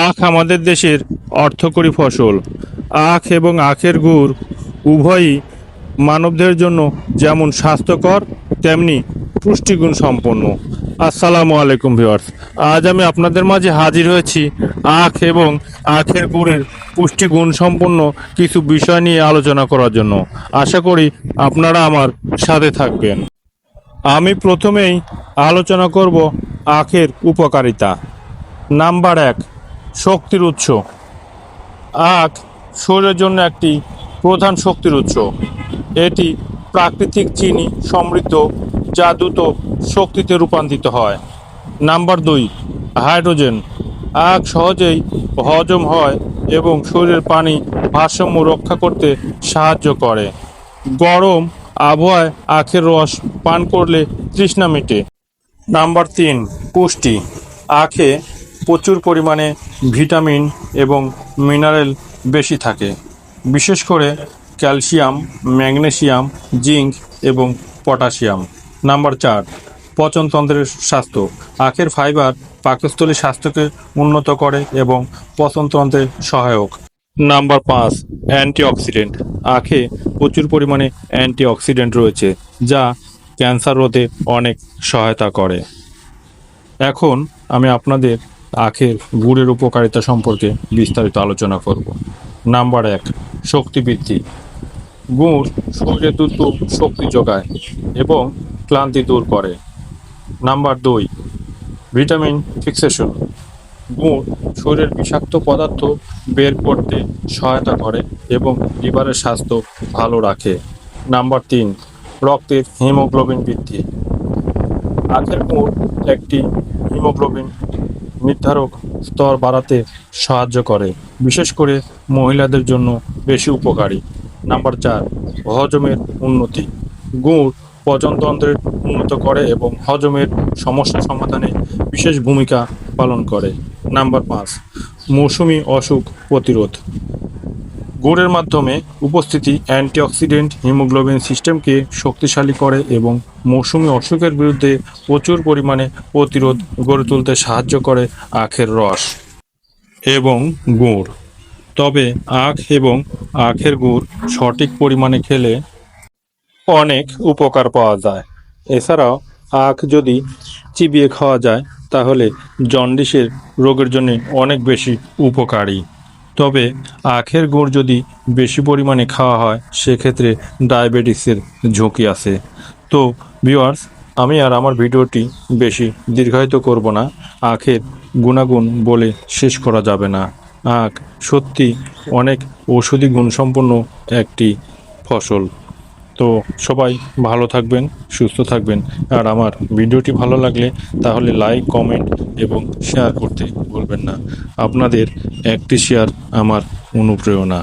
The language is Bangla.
আখ আমাদের দেশের অর্থকরী ফসল। আখ এবং আখের গুড় উভয়ই মানবদের জন্য যেমন স্বাস্থ্যকর, তেমনি পুষ্টিগুণ সম্পন্ন। আসসালামু আলাইকুম ভিউয়ার্স, আজ আমি আপনাদের মাঝে হাজির হয়েছি আখ এবং আখের গুড়ের পুষ্টিগুণ সম্পন্ন কিছু বিষয় নিয়ে আলোচনা করার জন্য। আশা করি আপনারা আমার সাথে থাকবেন। আমি প্রথমেই আলোচনা করব আখের উপকারিতা। নাম্বার এক শক্তির উৎস। আখ শরীরের জন্য একটি প্রধান শক্তির উৎস। এটি প্রাকৃতিক চিনি সমৃদ্ধ যা দ্রুত শক্তিতে রূপান্তরিত হয়। নাম্বার দুই, হাইড্রোজেন। আখ সহজেই হজম হয় এবং শরীরের পানি ভারসাম্য রক্ষা করতে সাহায্য করে। গরম আবহাওয়ায় আখের রস পান করলে তৃষ্ণা মেটে। নাম্বার তিন, পুষ্টি। আখে প্রচুর পরিমাণে ভিটামিন এবং মিনারেল বেশি থাকে। বিশেষ করে ক্যালসিয়াম, ম্যাগনেসিয়াম, জিঙ্ক এবং পটাশিয়াম। নাম্বার চার, পচনতন্ত্রের স্বাস্থ্য। আখের ফাইবার পাকস্থলী স্বাস্থ্যকে উন্নত করে এবং পচনতন্ত্রে সহায়ক। নাম্বার পাঁচ, অ্যান্টিঅক্সিডেন্ট। আখে প্রচুর পরিমাণে অ্যান্টিঅক্সিডেন্ট রয়েছে, যা ক্যান্সার রোধে অনেক সহায়তা করে। এখন আমি আপনাদের আখের গুড়ের উপকারিতা সম্পর্কে বিস্তারিত আলোচনা করব। নাম্বার এক শক্তি বৃদ্ধি গুড় শরীরে দ্রুত শক্তি যোগায় এবং ক্লান্তি দূর করে। নাম্বার দুই, ভিটামিন ফিক্সেশন। গুড় শরীরের বিষাক্ত পদার্থ বের করতে সহায়তা করে এবং লিভারের স্বাস্থ্য ভালো রাখে। নাম্বার তিন, রক্তের হিমোগ্লোবিন বৃদ্ধি। আখের গুড় একটি হিমোগ্লোবিন নির্ধারক স্তর বাড়াতে সাহায্য করে, বিশেষ করে মহিলাদের জন্য বেশি উপকারী। নাম্বার চার, হজমের উন্নতি। গুড় পচনতন্ত্রের উন্নত করে এবং হজমের সমস্যা সমাধানে বিশেষ ভূমিকা পালন করে। নাম্বার পাঁচ, মৌসুমি অসুখ প্রতিরোধ। গুড়ের মাধ্যমে উপস্থিতি অ্যান্টিঅক্সিডেন্ট হিমোগ্লোবিন সিস্টেমকে শক্তিশালী করে এবং মৌসুমি অসুখের বিরুদ্ধে প্রচুর পরিমাণে প্রতিরোধ গড়ে তুলতে সাহায্য করে আখের রস এবং গুড়। তবে আখ এবং আখের গুড় সঠিক পরিমাণে খেলে অনেক উপকার পাওয়া যায়। এছাড়াও আখ যদি চিবিয়ে খাওয়া যায়, তাহলে জন্ডিসের রোগের জন্য অনেক বেশি উপকারী। তবে আখের গুড় যদি বেশি পরিমাণে খাওয়া হয়, সেক্ষেত্রে ডায়াবেটিসের ঝুঁকি আছে। তো ভিওয়ার্স আমি আর আমার ভিডিওটি বেশি দীর্ঘায়িত করব না। আখের গুণাগুণ বলে শেষ করা যাবে না। আখ সত্যি অনেক ঔষধি গুণসম্পন্ন একটি ফসল। তো সবাই ভালো থাকবেন, সুস্থ থাকবেন। আর আমার ভিডিওটি ভালো লাগলে তাহলে লাইক, কমেন্ট এবং শেয়ার করতে ভুলবেন না। আপনাদের একটি শেয়ার আমার অনুপ্রেরণা।